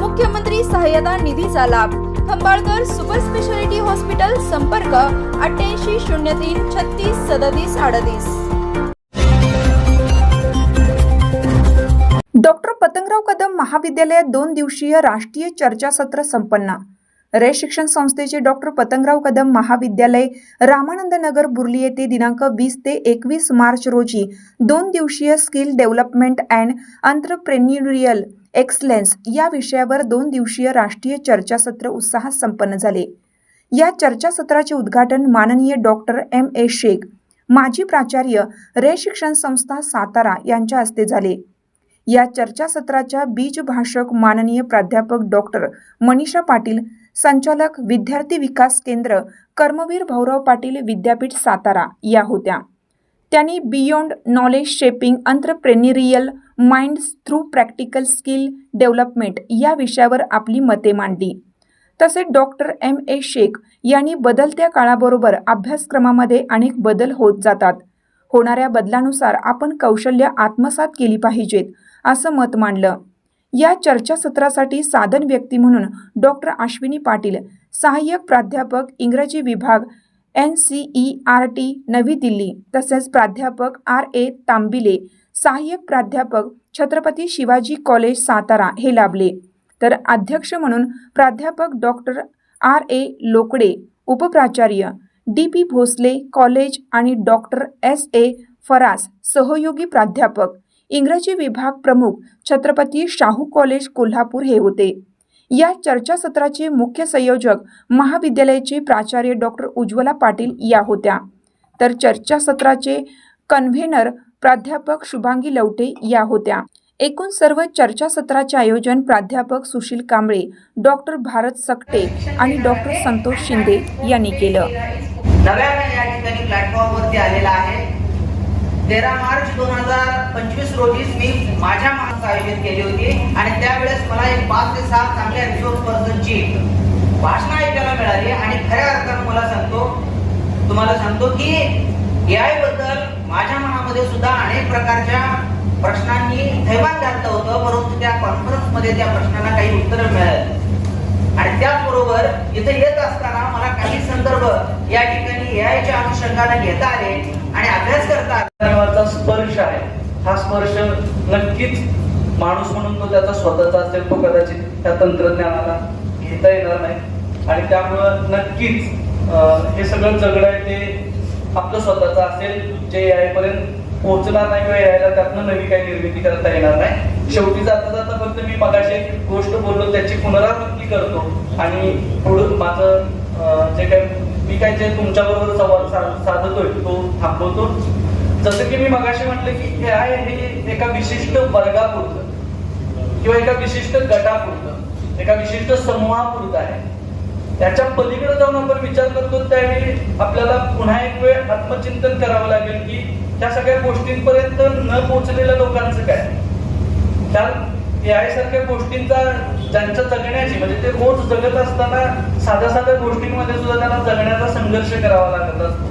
मुख्यमंत्री सहाय्यता निधीचा लाभ. खंबाळकर सुपर स्पेशालिटी हॉस्पिटल संपर्क अठ्ठ्याऐंशी शून्य तीन छत्तीस सदतीस अडतीस. डॉक्टर पतंगराव कदम महाविद्यालयात दोन दिवसीय राष्ट्रीय चर्चासत्र संपन्न. रे शिक्षण संस्थेचे डॉक्टर पतंगराव कदम महाविद्यालय रामानंद नगर बुर्ली येथे दिनांक वीस ते एकवीस मार्च रोजी दोन दिवसीय skill development and entrepreneurial excellence या विषयावर दोन दिवसीय राष्ट्रीय चर्चासत्र उत्साहात संपन्न झाले. या चर्चासत्राचे उद्घाटन माननीय डॉक्टर एम. ए. शेख माजी प्राचार्य रे शिक्षण संस्था सातारा यांच्या हस्ते झाले. या चर्चासत्राच्या बीजभाषक माननीय प्राध्यापक डॉक्टर मनीषा पाटील संचालक विद्यार्थी विकास केंद्र कर्मवीर भाऊराव पाटील विद्यापीठ सातारा या होत्या. त्यांनी beyond knowledge shaping entrepreneurial minds through practical skill development या विषयावर आपली मते मांडली. तसेच डॉक्टर एम ए शेख यांनी बदलत्या काळाबरोबर अभ्यासक्रमामध्ये अनेक बदल होत जातात. होणाऱ्या बदलानुसार आपण कौशल्य आत्मसात केली पाहिजेत असं मत मांडलं. या चर्चासत्रासाठी साधन व्यक्ती म्हणून डॉक्टर अश्विनी पाटील सहाय्यक प्राध्यापक इंग्रजी विभाग N C E R T Navi Delhi तसेच प्राध्यापक आर ए तांबिले सहाय्यक प्राध्यापक छत्रपती शिवाजी कॉलेज सातारा हे लाभले. तर अध्यक्ष म्हणून प्राध्यापक डॉक्टर आर ए लोकडे उपप्राचार्य डी पी भोसले कॉलेज आणि डॉक्टर एस ए फरास सहयोगी प्राध्यापक इंग्रजी विभाग प्रमुख छत्रपती शाहू कॉलेज कोल्हापूर हे होते. या चर्चासत्राचे मुख्य संयोजक महाविद्यालयाचे प्राचार्य डॉक्टर उज्ज्वला पाटील या होत्या. तर चर्चासत्राचे कन्व्हेनर प्राध्यापक शुभांगी लवटे या होत्या. एकूण सर्व चर्चासत्राचे आयोजन प्राध्यापक सुशील कांबळे डॉक्टर भारत सकटे आणि डॉक्टर संतोष शिंदे यांनी केलं. नव्याने या ठिकाणी प्लॅटफॉर्मवरती आलेला आहे. तेरा मार्च दोन हजार पंचवीस रोजीच मी माझ्या माणसं आयोजित केली होती आणि त्यावेळेस मला एक पाच ते सहा चांगल्या रिसोर्स पर्सनची भाषणं ऐकायला मिळाली आणि खऱ्या अर्थानं मला सांगतो तुम्हाला सांगतो की एआयबद्दल माझ्या मनामध्ये सुद्धा अनेक प्रकारच्या प्रश्नांनी थैमान घातलं होतं परंतु त्या कॉन्फरन्समध्ये त्या प्रश्नांना काही उत्तरं मिळाली. आणि त्याचबरोबर इथे येत असताना मला काही संदर्भ या ठिकाणी एआयच्या अनुषंगाने घेता आले आणि अभ्यास करता स्पर्श आहे. हा स्पर्श नक्कीच माणूस म्हणून तो त्याचा स्वतःचा असेल तो कदाचित त्या तंत्रज्ञानाला घेता येणार नाही. आणि त्यामुळं नक्कीच अं, हे सगळं जगड आहे ते आपलं स्वतःचं असेल जे यायपर्यंत पर्यंत पोहोचणार नाही किंवा यायला त्यातनं नवी काही निर्मिती करता येणार नाही. शेवटी जाता जाता फक्त मी मगाशी एक गोष्ट बोललो त्याची पुनरावृत्ती करतो. आणि पुढून माझं जे काही मी काय जे तुमच्याबरोबर संवाद साधतोय तो थांबवतो. जसं की मी मगाशी म्हटलं की हे आहे हे एका विशिष्ट वर्गापुरतं. किंवा एका विशिष्ट गटापुरतं. एका विशिष्ट समूहापुरतं आहे. त्याच्या पलीकडे जाऊन आपण विचार करतो त्यावेळी आपल्याला पुन्हा एक वेळ आत्मचिंतन करावं लागेल की त्या सगळ्या गोष्टींपर्यंत न पोहोचलेल्या लोकांचं काय? त्या यासारख्या गोष्टींचा ज्यांच्या जगण्याची म्हणजे ते रोज जगत असताना साध्या साध्या गोष्टींमध्ये सुद्धा त्यांना जगण्याचा संघर्ष करावा लागत असतो.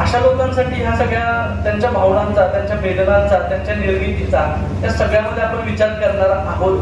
अशा लोकांसाठी ह्या सगळ्या त्यांच्या भावनांचा त्यांच्या वेदनांचा त्यांच्या निर्मितीचा या सगळ्यामध्ये आपण विचार करणार आहोत.